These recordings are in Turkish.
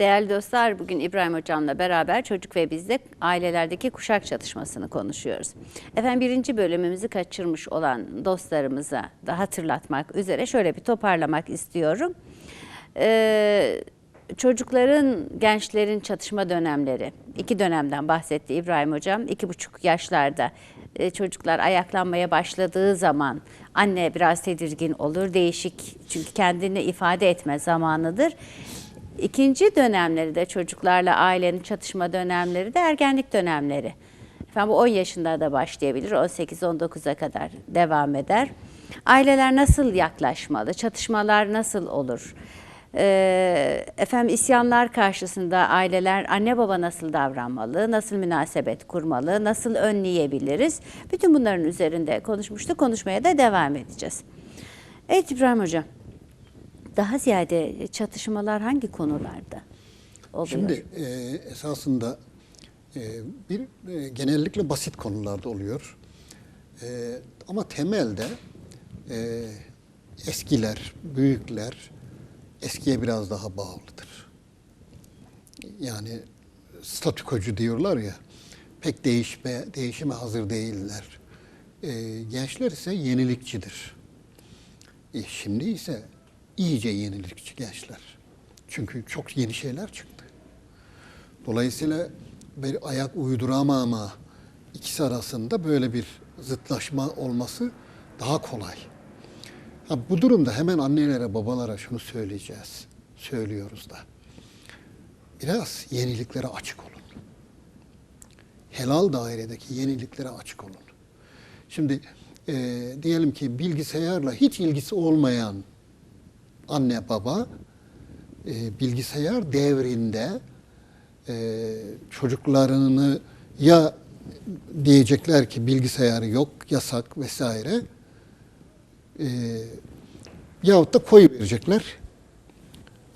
Değerli dostlar, bugün İbrahim Hocam'la beraber çocuk ve bizde ailelerdeki kuşak çatışmasını konuşuyoruz. Efendim birinci bölümümüzü kaçırmış olan dostlarımıza da hatırlatmak üzere şöyle bir toparlamak istiyorum. Ee, çocukların, gençlerin çatışma dönemleri, iki dönemden bahsetti İbrahim Hocam. İki buçuk yaşlarda e, çocuklar ayaklanmaya başladığı zaman anne biraz tedirgin olur, değişik çünkü kendini ifade etme zamanıdır. İkinci dönemleri de çocuklarla ailenin çatışma dönemleri de ergenlik dönemleri. Efendim bu 10 yaşında da başlayabilir, 18-19'a kadar devam eder. Aileler nasıl yaklaşmalı, çatışmalar nasıl olur? Ee, efendim isyanlar karşısında aileler anne baba nasıl davranmalı, nasıl münasebet kurmalı, nasıl önleyebiliriz? Bütün bunların üzerinde konuşmuştuk, konuşmaya da devam edeceğiz. Evet İbrahim Hocam, daha ziyade çatışmalar hangi konularda oluyor? Şimdi e, esasında e, bir e, genellikle basit konularda oluyor. E, ama temelde e, eskiler, büyükler eskiye biraz daha bağlıdır. Yani statükocu diyorlar ya, pek değişme, değişime hazır değiller. E, gençler ise yenilikçidir. E, şimdi ise iyice yenilikçi gençler. Çünkü çok yeni şeyler çıktı. Dolayısıyla bir ayak uyduramama ikisi arasında böyle bir zıtlaşma olması daha kolay. Ha, bu durumda hemen annelere, babalara şunu söyleyeceğiz. Söylüyoruz da. Biraz yeniliklere açık olun. Helal dairedeki yeniliklere açık olun. Şimdi e, diyelim ki bilgisayarla hiç ilgisi olmayan anne baba e, bilgisayar devrinde e, çocuklarını ya diyecekler ki bilgisayarı yok, yasak vesaire e, yahut da koyu verecekler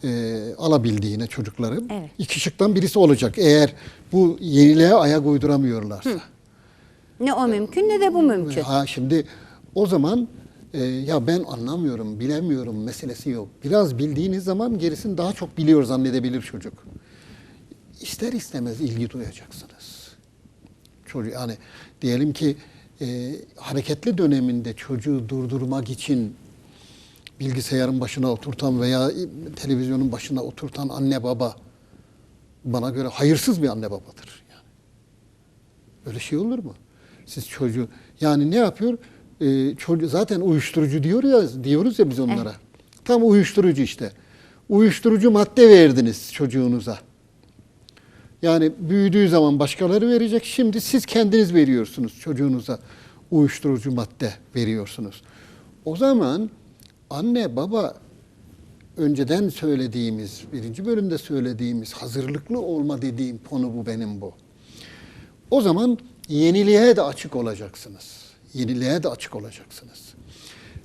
e, alabildiğine çocukların. Evet. İki şıktan birisi olacak eğer bu yeniliğe ayak uyduramıyorlarsa. ne o mümkün ne de bu mümkün. Ha şimdi o zaman e, ya ben anlamıyorum, bilemiyorum meselesi yok. Biraz bildiğiniz zaman gerisini daha çok biliyor zannedebilir çocuk. İster istemez ilgi duyacaksınız. Çocuk yani diyelim ki e, hareketli döneminde çocuğu durdurmak için bilgisayarın başına oturtan veya televizyonun başına oturtan anne baba bana göre hayırsız bir anne babadır. Yani. Öyle şey olur mu? Siz çocuğu yani ne yapıyor? Ee, çocuğu zaten uyuşturucu diyor ya diyoruz ya biz onlara. Tam uyuşturucu işte. Uyuşturucu madde verdiniz çocuğunuza. Yani büyüdüğü zaman başkaları verecek. Şimdi siz kendiniz veriyorsunuz çocuğunuza uyuşturucu madde veriyorsunuz. O zaman anne baba önceden söylediğimiz, birinci bölümde söylediğimiz hazırlıklı olma dediğim konu bu benim bu. O zaman yeniliğe de açık olacaksınız. Yeniliğe de açık olacaksınız.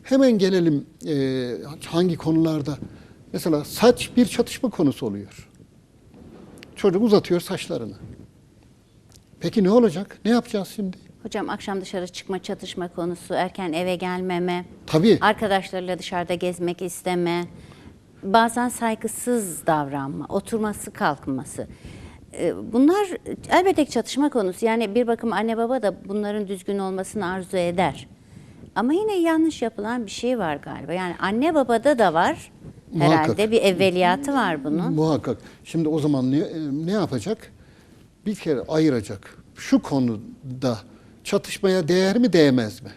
Hemen gelelim e, hangi konularda. Mesela saç bir çatışma konusu oluyor. Çocuk uzatıyor saçlarını. Peki ne olacak? Ne yapacağız şimdi? Hocam akşam dışarı çıkma çatışma konusu, erken eve gelmeme, Tabii. arkadaşlarıyla dışarıda gezmek isteme, bazen saygısız davranma, oturması kalkması. Ee, Bunlar elbette ki çatışma konusu. Yani bir bakım anne baba da bunların düzgün olmasını arzu eder. Ama yine yanlış yapılan bir şey var galiba. Yani anne babada da var. Muhakkak. Herhalde bir evveliyatı var bunun. Muhakkak. Şimdi o zaman ne, ne yapacak? Bir kere ayıracak. Şu konuda çatışmaya değer mi değmez mi?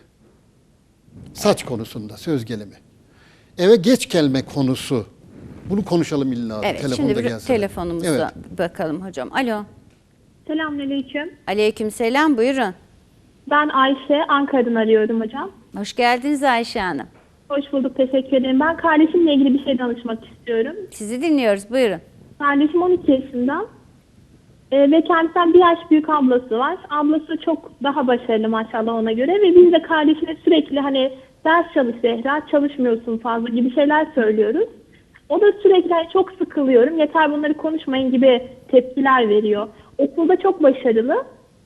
Saç konusunda söz gelimi. Eve geç gelme konusu. Bunu konuşalım illa. Evet, telefonda şimdi bir telefonumuza Evet. bakalım hocam. Alo. Selamünaleyküm. Aleyküm selam buyurun. Ben Ayşe, Ankara'dan arıyorum hocam. Hoş geldiniz Ayşe Hanım. Hoş bulduk, teşekkür ederim. Ben kardeşimle ilgili bir şey danışmak istiyorum. Sizi dinliyoruz buyurun. Kardeşim 12 yaşında Ee, ve kendisinden bir yaş büyük ablası var. Ablası çok daha başarılı maşallah ona göre ve biz de kardeşine sürekli hani ders çalış Zehra, çalışmıyorsun fazla gibi şeyler söylüyoruz. O da sürekli çok sıkılıyorum, yeter bunları konuşmayın gibi tepkiler veriyor. Okulda çok başarılı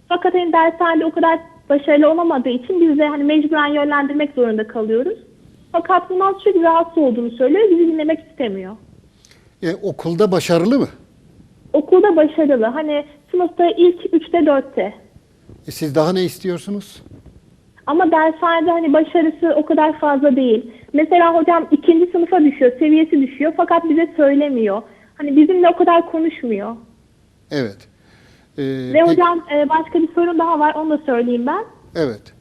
fakat hani dershanede o kadar başarılı olamadığı için biz de hani mecburen yönlendirmek zorunda kalıyoruz. Fakat bundan sürekli rahatsız olduğunu söylüyor, bizi dinlemek istemiyor. E, okulda başarılı mı? Okulda başarılı. Hani sınıfta ilk 3'te 4'te. E siz daha ne istiyorsunuz? Ama dershanede hani başarısı o kadar fazla değil. Mesela hocam ikinci sınıfa düşüyor, seviyesi düşüyor fakat bize söylemiyor. Hani bizimle o kadar konuşmuyor. Evet. Ee, Ve peki- hocam e, başka bir sorun daha var onu da söyleyeyim ben. Evet.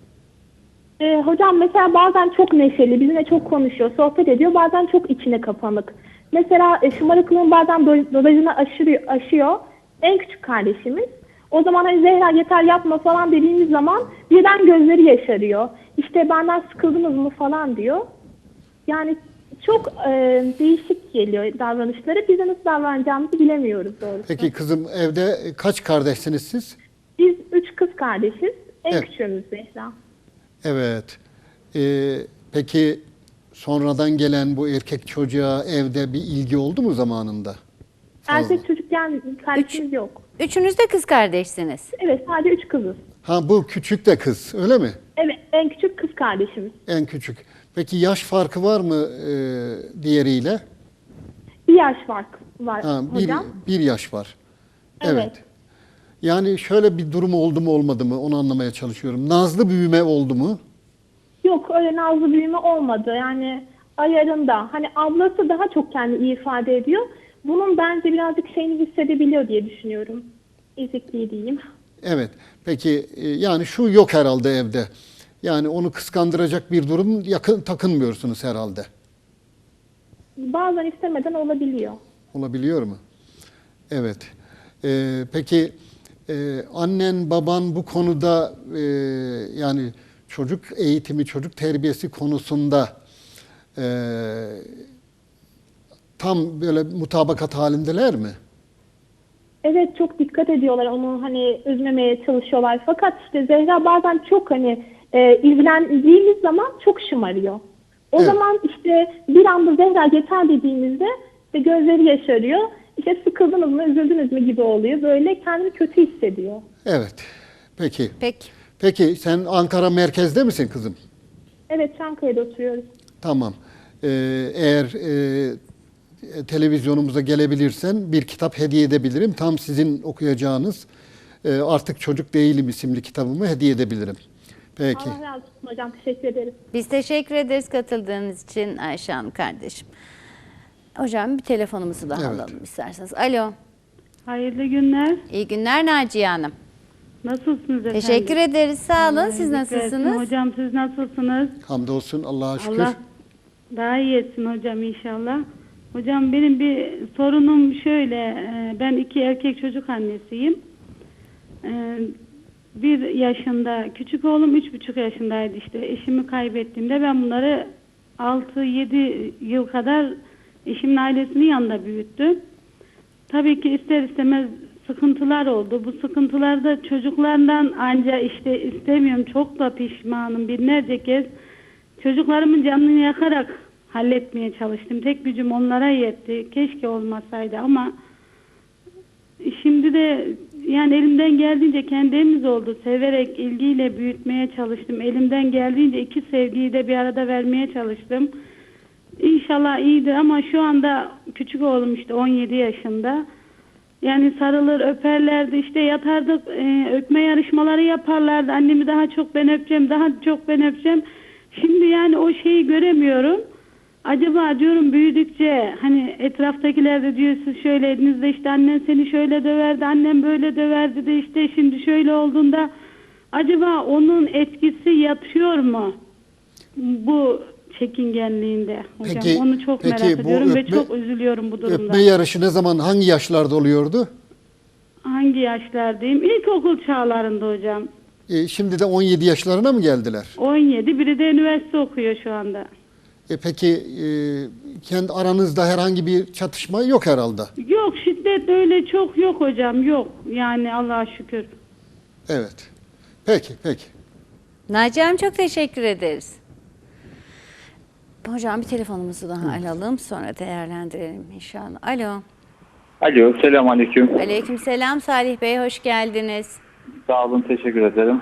E, hocam mesela bazen çok neşeli, bizimle çok konuşuyor, sohbet ediyor. Bazen çok içine kapanık. Mesela e, şımarıklığın bazen do- dozajını aşırıyor, aşıyor. En küçük kardeşimiz. O zaman hani Zehra yeter yapma falan dediğimiz zaman birden gözleri yaşarıyor. İşte benden sıkıldınız mı falan diyor. Yani çok e, değişik geliyor davranışları. Biz de nasıl davranacağımızı bilemiyoruz doğrusu. Peki kızım evde kaç kardeşsiniz siz? Biz üç kız kardeşiz. En Evet. küçüğümüz Zehra. Evet. Ee, peki sonradan gelen bu erkek çocuğa evde bir ilgi oldu mu zamanında? Fazla. Erkek çocukken kardeşimiz yok. Üçünüz de kız kardeşsiniz. Evet sadece üç kızız. Ha bu küçük de kız öyle mi? Evet en küçük kız kardeşimiz. En küçük. Peki yaş farkı var mı e, diğeriyle? Bir yaş fark var Ha, bir, hocam. bir yaş var. Evet. Yani şöyle bir durum oldu mu olmadı mı onu anlamaya çalışıyorum. Nazlı büyüme oldu mu? Yok öyle nazlı büyüme olmadı. Yani ayarında. Hani ablası daha çok kendini ifade ediyor. Bunun bence birazcık şeyini hissedebiliyor diye düşünüyorum. Ezikliği diyeyim. Evet. Peki e, yani şu yok herhalde evde. Yani onu kıskandıracak bir durum yakın takınmıyorsunuz herhalde. Bazen istemeden olabiliyor. Olabiliyor mu? Evet. Ee, peki e, annen baban bu konuda e, yani çocuk eğitimi, çocuk terbiyesi konusunda e, tam böyle mutabakat halindeler mi? Evet çok dikkat ediyorlar onu hani üzmemeye çalışıyorlar. Fakat işte Zehra bazen çok hani e, ilgilendiğimiz zaman çok şımarıyor. O Evet. zaman işte bir anda Zehra yeter dediğimizde işte gözleri yaşarıyor. İşte sıkıldınız mı, üzüldünüz mü gibi oluyor. Böyle kendini kötü hissediyor. Evet. Peki. Peki. Peki sen Ankara merkezde misin kızım? Evet Çankaya'da oturuyoruz. Tamam. Ee, eğer e, televizyonumuza gelebilirsen bir kitap hediye edebilirim. Tam sizin okuyacağınız e, Artık Çocuk Değilim isimli kitabımı hediye edebilirim. Peki. Allah razı olsun hocam. Teşekkür ederiz. Biz teşekkür ederiz katıldığınız için Ayşe Hanım kardeşim. Hocam bir telefonumuzu daha Evet. alalım isterseniz. Alo. Hayırlı günler. İyi günler Naciye Hanım. Nasılsınız efendim? Teşekkür ederiz. Sağ olun. Allah Siz nasılsınız? Hocam siz nasılsınız? Hamdolsun Allah'a şükür. Allah daha iyi etsin hocam inşallah. Hocam benim bir sorunum şöyle. e, Ben iki erkek çocuk annesiyim. E, Bir yaşında, küçük oğlum üç buçuk yaşındaydı işte. Eşimi kaybettiğimde ben bunları 6-7 yıl kadar eşimin ailesinin yanında büyüttüm. Tabii ki ister istemez sıkıntılar oldu. Bu sıkıntılarda çocuklardan anca işte istemiyorum çok da pişmanım binlerce kez çocuklarımın canını yakarak halletmeye çalıştım. Tek gücüm onlara yetti. Keşke olmasaydı ama şimdi de yani elimden geldiğince kendi evimiz oldu. Severek ilgiyle büyütmeye çalıştım. Elimden geldiğince iki sevgiyi de bir arada vermeye çalıştım. İnşallah iyidir ama şu anda küçük oğlum işte 17 yaşında. Yani sarılır öperlerdi işte yatardık e, öpme yarışmaları yaparlardı. Annemi daha çok ben öpeceğim daha çok ben öpeceğim. Şimdi yani o şeyi göremiyorum. Acaba diyorum büyüdükçe hani etraftakiler de diyor siz şöyleydiniz de işte annen seni şöyle döverdi annem böyle döverdi de işte şimdi şöyle olduğunda acaba onun etkisi yatıyor mu bu çekingenliğinde hocam Peki- onu çok peki merak bu ediyorum ve öpme- çok üzülüyorum bu durumda. Öpme yarışı ne zaman, hangi yaşlarda oluyordu? Hangi yaşlardayım? İlkokul çağlarında hocam. E, şimdi de 17 yaşlarına mı geldiler? 17 biri de üniversite okuyor şu anda. E, peki e, kendi aranızda herhangi bir çatışma yok herhalde. Yok şiddet öyle çok yok hocam yok. Yani Allah'a şükür. Evet. Peki, peki. Naciye Hanım çok teşekkür ederiz. Hocam bir telefonumuzu daha alalım sonra değerlendirelim inşallah. Alo. Alo, selam aleyküm. Aleykümselam Salih Bey hoş geldiniz. Sağ olun, teşekkür ederim.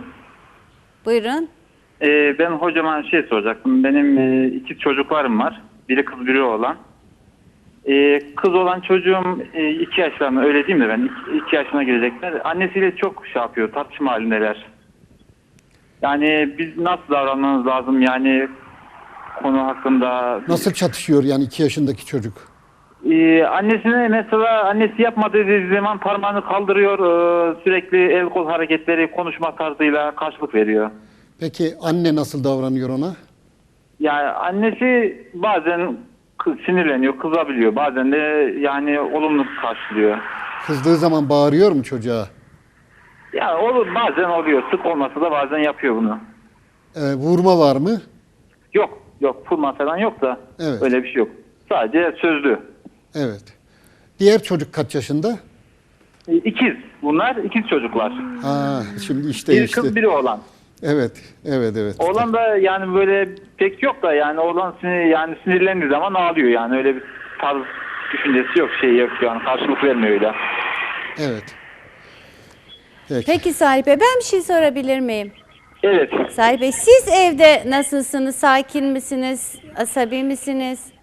Buyurun. Ee, ben hocama şey soracaktım. Benim e, iki çocuklarım var. Biri kız, biri oğlan. Ee, kız olan çocuğum 2 yaşlarında öyle değil mi ben? 2 yaşına girecekler. Annesiyle çok şey yapıyor, tartışma halindeler. Yani biz nasıl davranmamız lazım yani konu hakkında? Nasıl çatışıyor yani iki yaşındaki çocuk? Ee, annesine mesela annesi yapma dediği zaman parmağını kaldırıyor. ee, sürekli el kol hareketleri konuşma tarzıyla karşılık veriyor. Peki anne nasıl davranıyor ona? Yani annesi bazen sinirleniyor, kızabiliyor. Bazen de yani olumlu karşılıyor. Kızdığı zaman bağırıyor mu çocuğa? Ya olur bazen oluyor. Sık olmasa da bazen yapıyor bunu. Ee, vurma var mı? Yok, yok vurma falan yok da Evet. öyle bir şey yok. Sadece sözlü. Evet. Diğer çocuk kaç yaşında? İkiz. Bunlar ikiz çocuklar. Ha, şimdi iş Biri değişti. kız, biri oğlan. Evet, evet, evet. Oğlan da yani böyle pek yok da yani oğlan sinir, yani sinirlendiği zaman ağlıyor yani öyle bir tarz düşüncesi yok şey yok yani karşılık vermiyor öyle. Evet. Peki. Peki Salih Bey ben bir şey sorabilir miyim? Evet. Salih Bey siz evde nasılsınız? Sakin misiniz? Asabi misiniz?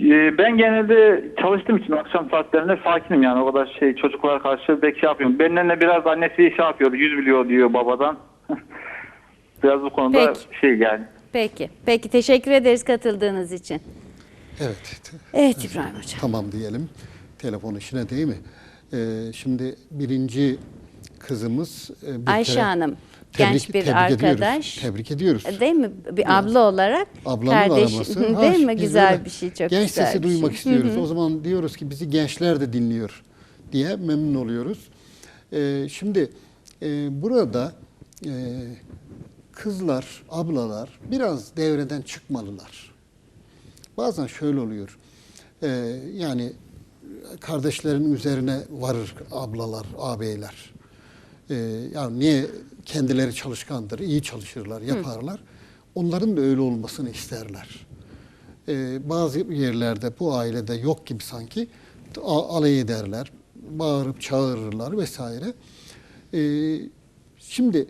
Ee, Ben genelde çalıştığım için akşam saatlerinde sakinim yani o kadar şey çocuklara karşı pek şey yapıyorum. Benden de biraz annesi şey yapıyor, yüz biliyor diyor babadan. biraz bu konuda Peki. şey yani. Peki. Peki teşekkür ederiz katıldığınız için. Evet. Evet İbrahim Hocam. Tamam diyelim. Telefon işine değil mi? Ee, şimdi birinci kızımız e, bir Ayşe kere Hanım, genç bir ediyoruz. arkadaş. Tebrik ediyoruz. Değil mi? Bir abla olarak Ablanın kardeş araması. değil mi? biz Güzel böyle bir şey, çok Genç güzel sesi bir şey. duymak istiyoruz. O zaman diyoruz ki bizi gençler de dinliyor diye memnun oluyoruz. Ee, şimdi e, burada e, kızlar, ablalar biraz devreden çıkmalılar. Bazen şöyle oluyor. Ee, yani kardeşlerin üzerine varır ablalar, ağabeyler. Ee, yani niye kendileri çalışkandır, iyi çalışırlar, yaparlar. Onların da öyle olmasını isterler. Ee, bazı yerlerde bu ailede yok gibi sanki alay ederler, bağırıp çağırırlar vesaire. Ee, şimdi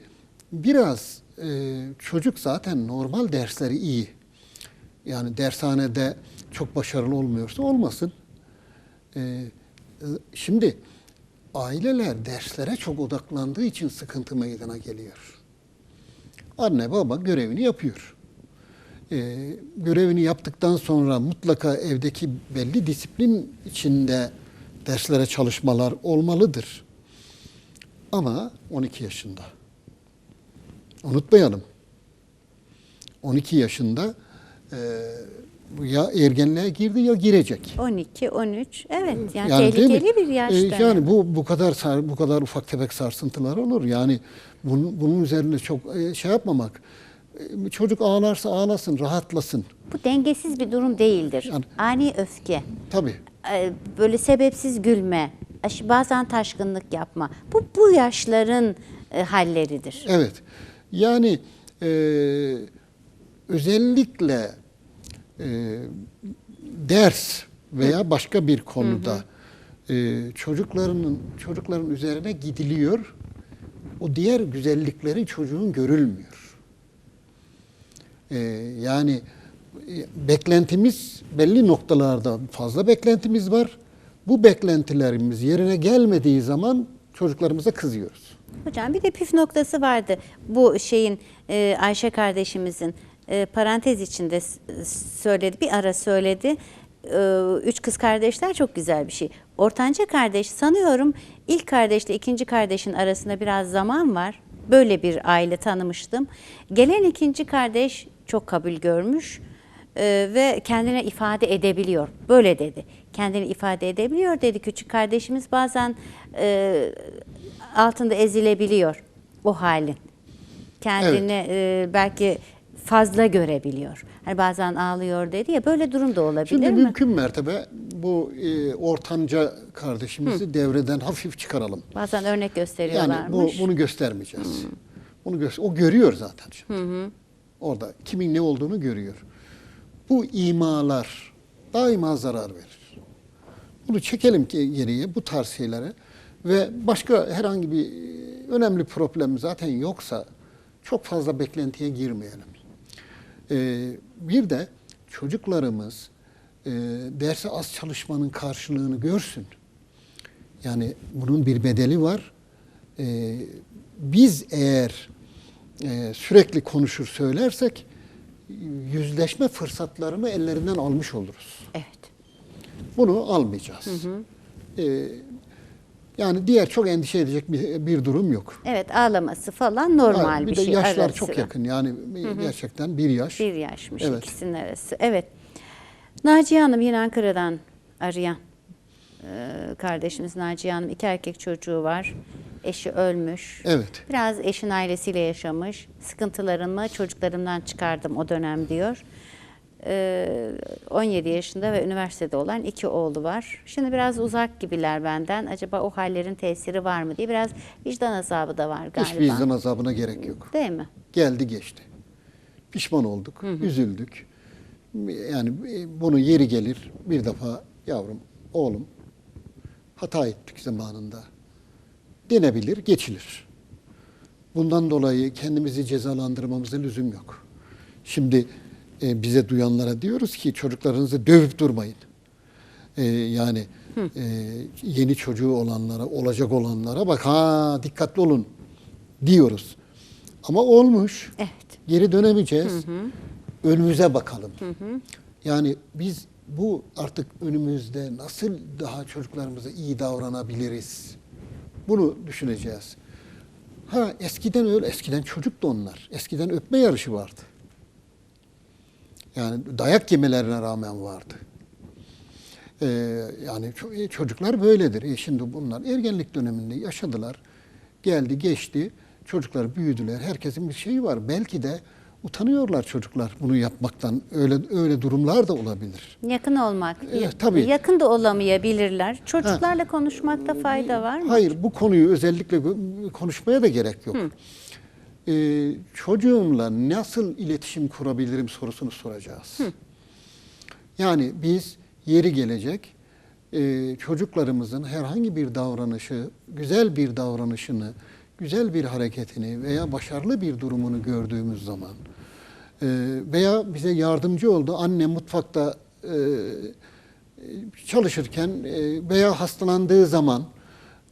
biraz e, çocuk zaten normal dersleri iyi. Yani dershanede çok başarılı olmuyorsa olmasın. Ee, şimdi aileler derslere çok odaklandığı için sıkıntı meydana geliyor. Anne baba görevini yapıyor. Ee, görevini yaptıktan sonra mutlaka evdeki belli disiplin içinde derslere çalışmalar olmalıdır. Ama 12 yaşında. Unutmayalım. 12 yaşında e, ya ergenliğe girdi ya girecek. 12, 13. Evet. Yani, Yani tehlikeli bir yaş Ee, dönemi. yani bu bu kadar sar- bu kadar ufak tefek sarsıntılar olur. Yani bunun, bunun üzerine çok e, şey yapmamak. E, Çocuk ağlarsa ağlasın, rahatlasın. Bu dengesiz bir durum değildir. Yani- Ani öfke, Tabii. e, böyle sebepsiz gülme, bazen taşkınlık yapma. Bu bu yaşların e, halleridir. Evet. Yani e, özellikle e, ders veya başka bir konuda e, çocuklarının çocukların üzerine gidiliyor. O diğer güzellikleri çocuğun görülmüyor. E, yani e, beklentimiz belli noktalarda fazla beklentimiz var. Bu beklentilerimiz yerine gelmediği zaman çocuklarımıza kızıyoruz. Hocam bir de püf noktası vardı. Bu şeyin e, Ayşe kardeşimizin e, parantez içinde söyledi. Bir ara söyledi. E, üç kız kardeşler çok güzel bir şey. Ortanca kardeş sanıyorum ilk kardeşle ikinci kardeşin arasında biraz zaman var. Böyle bir aile tanımıştım. Gelen ikinci kardeş çok kabul görmüş e, ve kendine ifade edebiliyor. Böyle dedi. Kendini ifade edebiliyor dedi. Küçük kardeşimiz bazen e, altında ezilebiliyor o halin. Kendini e, belki fazla görebiliyor. Hani bazen ağlıyor dedi ya böyle durum da olabilir Şimdi mi? mümkün mertebe bu e, ortanca kardeşimizi devreden hafif çıkaralım. Bazen örnek Yani bu gösteriyorlarmış. bunu göstermeyeceğiz. Bunu gö- o görüyor zaten şimdi. Orada kimin ne olduğunu görüyor. Bu imalar daima zarar verir. Bunu çekelim ki geriye bu tarz şeylere ve başka herhangi bir e, önemli problem zaten yoksa çok fazla beklentiye girmeyelim. Ee, bir de çocuklarımız e, derse az çalışmanın karşılığını görsün. Yani bunun bir bedeli var. E, biz eğer e, sürekli konuşur söylersek yüzleşme fırsatlarını ellerinden almış oluruz. Evet. Bunu almayacağız. E, yani diğer çok endişe edecek bir, bir durum yok. Evet ağlaması falan normal Ha, bir, bir de şey. yaşlar ara çok yakın yani gerçekten bir yaş. Bir yaşmış Evet. ikisinin arası. Evet. Naciye Hanım yine Ankara'dan arayan e, kardeşimiz Naciye Hanım. iki erkek çocuğu var. Eşi ölmüş. Evet. Biraz eşin ailesiyle yaşamış. Sıkıntılarımı çocuklarımdan çıkardım o dönem diyor. Ee, 17 yaşında ve üniversitede olan iki oğlu var. Şimdi biraz uzak gibiler benden. Acaba o hallerin tesiri var mı diye biraz vicdan azabı da var galiba. Hiçbir vicdan azabına gerek yok. Değil mi? Geldi geçti. Pişman olduk, üzüldük. Yani e, bunu yeri gelir bir defa yavrum, oğlum hata ettik zamanında denebilir, geçilir. Bundan dolayı kendimizi cezalandırmamıza lüzum yok. Şimdi e, bize duyanlara diyoruz ki çocuklarınızı dövüp durmayın. E, yani e, yeni çocuğu olanlara, olacak olanlara bak ha dikkatli olun diyoruz. Ama olmuş. Evet. Geri dönemeyeceğiz. Önümüze bakalım. Yani biz bu artık önümüzde nasıl daha çocuklarımıza iyi davranabiliriz? Bunu düşüneceğiz. Ha eskiden öyle, eskiden çocuktu onlar. Eskiden öpme yarışı vardı. Yani dayak yemelerine rağmen vardı. Ee, yani e, çocuklar böyledir. E şimdi bunlar ergenlik döneminde yaşadılar. Geldi geçti. Çocuklar büyüdüler. Herkesin bir şeyi var. Belki de utanıyorlar çocuklar bunu yapmaktan. Öyle öyle durumlar da olabilir. Yakın olmak. Evet, tabii. Yakın da olamayabilirler. Çocuklarla konuşmakta fayda var mı? Hayır bu konuyu özellikle konuşmaya da gerek yok. Ee, çocuğumla nasıl iletişim kurabilirim sorusunu soracağız. Yani biz yeri gelecek e, çocuklarımızın herhangi bir davranışı, güzel bir davranışını, güzel bir hareketini veya başarılı bir durumunu gördüğümüz zaman e, veya bize yardımcı oldu anne mutfakta e, çalışırken e, veya hastalandığı zaman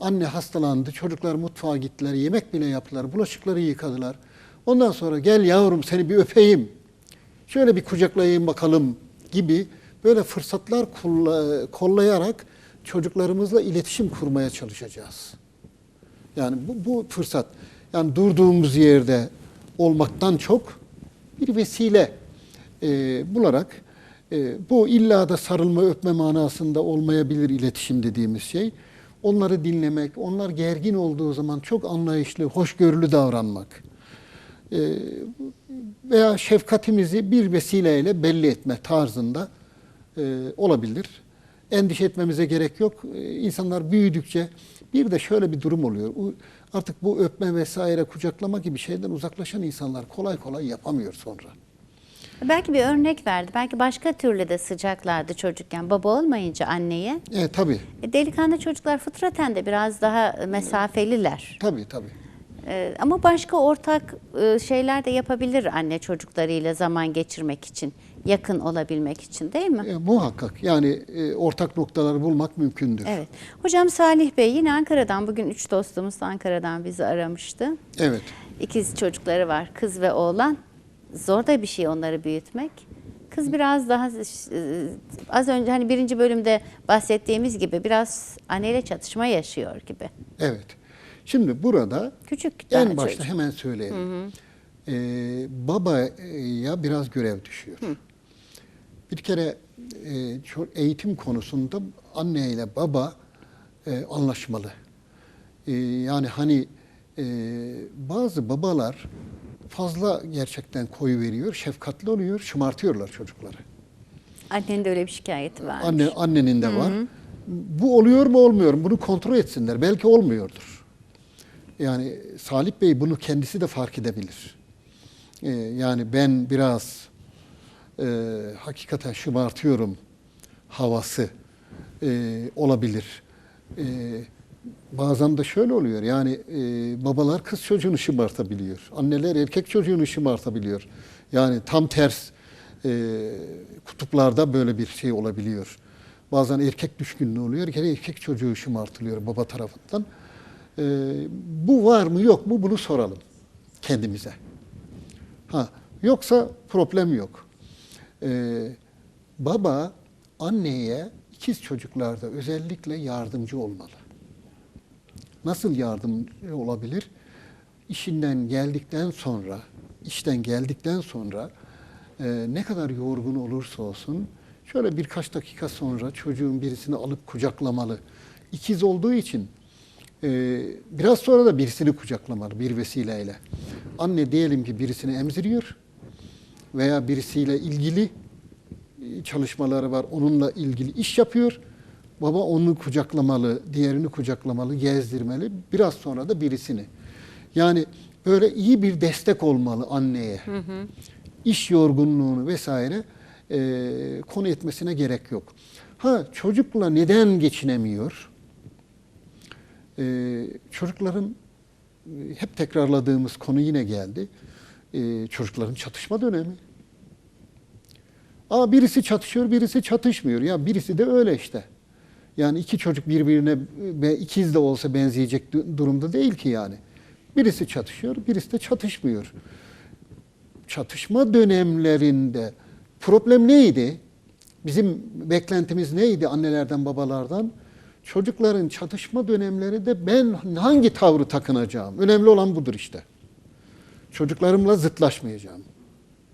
anne hastalandı, çocuklar mutfağa gittiler, yemek bile yaptılar, bulaşıkları yıkadılar. Ondan sonra gel yavrum seni bir öpeyim, şöyle bir kucaklayayım bakalım gibi böyle fırsatlar kollayarak çocuklarımızla iletişim kurmaya çalışacağız. Yani bu, bu fırsat, yani durduğumuz yerde olmaktan çok bir vesile e, bularak e, bu illa da sarılma öpme manasında olmayabilir iletişim dediğimiz şey. Onları dinlemek, onlar gergin olduğu zaman çok anlayışlı, hoşgörülü davranmak e, veya şefkatimizi bir vesileyle belli etme tarzında e, olabilir. Endişe etmemize gerek yok. E, İnsanlar büyüdükçe bir de şöyle bir durum oluyor. Artık bu öpme vesaire kucaklama gibi şeyden uzaklaşan insanlar kolay kolay yapamıyor sonra. Belki bir örnek verdi. Belki başka türlü de sıcaklardı çocukken. Baba olmayınca anneye. E tabii, E, Delikanlı çocuklar fıtraten de biraz daha mesafeliler. tabii, tabii. E, Ama başka ortak e, şeyler de yapabilir anne çocuklarıyla zaman geçirmek için. Yakın olabilmek için değil mi? E, muhakkak yani e, ortak noktaları bulmak mümkündür. Evet. Hocam Salih Bey yine Ankara'dan bugün üç dostumuz da Ankara'dan bizi aramıştı. Evet. İkiz çocukları var kız ve oğlan. Zor da bir şey onları büyütmek. Kız biraz daha e, az önce hani birinci bölümde bahsettiğimiz gibi biraz anneyle çatışma yaşıyor gibi. Evet. Şimdi burada Küçük en başta çocuk. hemen söyleyelim. Ee, babaya biraz görev düşüyor. Bir kere e, eğitim konusunda anne ile baba e, anlaşmalı. E, yani hani e, bazı babalar fazla gerçekten koyu veriyor, şefkatli oluyor, şımartıyorlar çocukları. Annenin de öyle bir şikayeti var. Anne, annenin de var. Bu oluyor mu olmuyor mu? Bunu kontrol etsinler. Belki olmuyordur. Yani Salih Bey bunu kendisi de fark edebilir. Ee, yani ben biraz e, hakikaten şımartıyorum havası e, olabilir. E, bazen de şöyle oluyor. Yani e, babalar kız çocuğunu şımartabiliyor. Anneler erkek çocuğunu şımartabiliyor. Yani tam ters e, kutuplarda böyle bir şey olabiliyor. Bazen erkek düşkünlüğü oluyor, gene erkek çocuğu şımartılıyor baba tarafından. E, bu var mı yok mu bunu soralım kendimize. Ha, yoksa problem yok. Ee, baba anneye ikiz çocuklarda özellikle yardımcı olmalı. Nasıl yardımcı olabilir? İşinden geldikten sonra, işten geldikten sonra e, ne kadar yorgun olursa olsun şöyle birkaç dakika sonra çocuğun birisini alıp kucaklamalı. İkiz olduğu için ee, biraz sonra da birisini kucaklamalı bir vesileyle. Anne diyelim ki birisini emziriyor veya birisiyle ilgili e, çalışmaları var. Onunla ilgili iş yapıyor. Baba onu kucaklamalı, diğerini kucaklamalı, gezdirmeli. Biraz sonra da birisini. Yani böyle iyi bir destek olmalı anneye. İş yorgunluğunu vesaire e, konu etmesine gerek yok. Ha çocukla neden geçinemiyor? Ee, çocukların e, hep tekrarladığımız konu yine geldi. Ee, çocukların çatışma dönemi. Aa birisi çatışıyor, birisi çatışmıyor. Ya birisi de öyle işte. Yani iki çocuk birbirine ikiz de olsa benzeyecek du- durumda değil ki yani. Birisi çatışıyor, birisi de çatışmıyor. Çatışma dönemlerinde problem neydi? Bizim beklentimiz neydi annelerden, babalardan? Çocukların çatışma dönemlerinde ben hangi tavrı takınacağım? Önemli olan budur işte. Çocuklarımla zıtlaşmayacağım.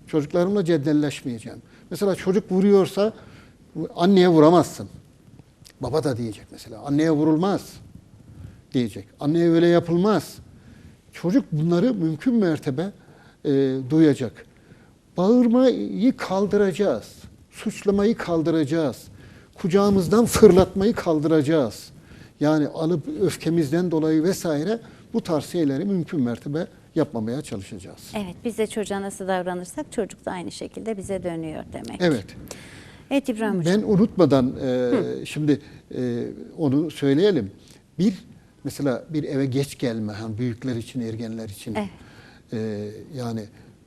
Çocuklarımla ceddelleşmeyeceğim. Mesela çocuk vuruyorsa anneye vuramazsın. Baba da diyecek mesela. Anneye vurulmaz diyecek. Anneye öyle yapılmaz. Çocuk bunları mümkün mertebe e, duyacak. Bağırmayı kaldıracağız. Suçlamayı kaldıracağız. Kucağımızdan fırlatmayı kaldıracağız. Yani alıp öfkemizden dolayı vesaire bu tarz şeyleri mümkün mertebe yapmamaya çalışacağız. Evet, biz de çocuğa nasıl davranırsak çocuk da aynı şekilde bize dönüyor demek. Evet. Evet İbrahim Hocam. Ben unutmadan e, şimdi e, onu söyleyelim. Bir mesela bir eve geç gelme, hani büyükler için, ergenler için Evet. e, yani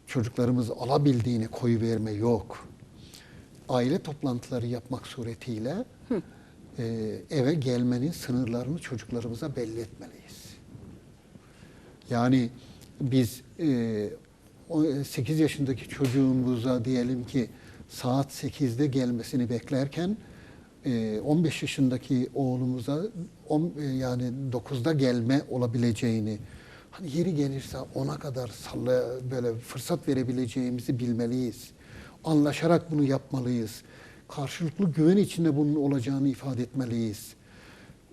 çocuklarımız alabildiğini koyu verme yok. Aile toplantıları yapmak suretiyle e, eve gelmenin sınırlarını çocuklarımıza belli etmeliyiz. Yani biz e, o 8 yaşındaki çocuğumuza diyelim ki saat 8'de gelmesini beklerken e, 15 yaşındaki oğlumuza e, yani 9'da gelme olabileceğini hani yeri gelirse ona kadar salla böyle fırsat verebileceğimizi bilmeliyiz. Anlaşarak bunu yapmalıyız. Karşılıklı güven içinde bunun olacağını ifade etmeliyiz.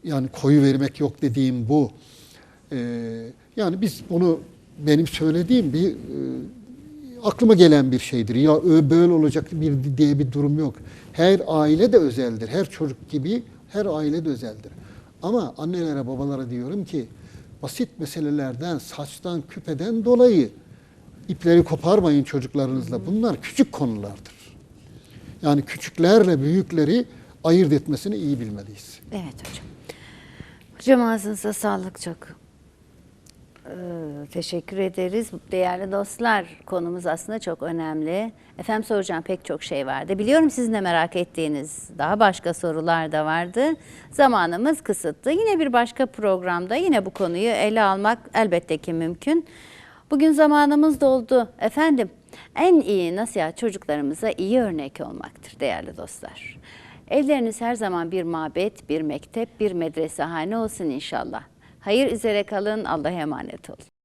Yani koyu vermek yok dediğim bu. Ee, yani biz bunu benim söylediğim bir e, aklıma gelen bir şeydir. Ya böyle olacak bir diye bir durum yok. Her aile de özeldir. Her çocuk gibi her aile de özeldir. Ama annelere babalara diyorum ki basit meselelerden, saçtan, küpeden dolayı ipleri koparmayın çocuklarınızla. Bunlar küçük konulardır. Yani küçüklerle büyükleri ayırt etmesini iyi bilmeliyiz. Evet hocam. Hocam ağzınıza sağlık çok. Ee, teşekkür ederiz. Değerli dostlar konumuz aslında çok önemli. Efendim soracağım pek çok şey vardı. Biliyorum sizin de merak ettiğiniz daha başka sorular da vardı. Zamanımız kısıtlı. Yine bir başka programda yine bu konuyu ele almak elbette ki mümkün. Bugün zamanımız doldu. Efendim en iyi nasihat çocuklarımıza iyi örnek olmaktır değerli dostlar. Evleriniz her zaman bir mabet, bir mektep, bir medresehane olsun inşallah. Hayır üzere kalın, Allah'a emanet olun.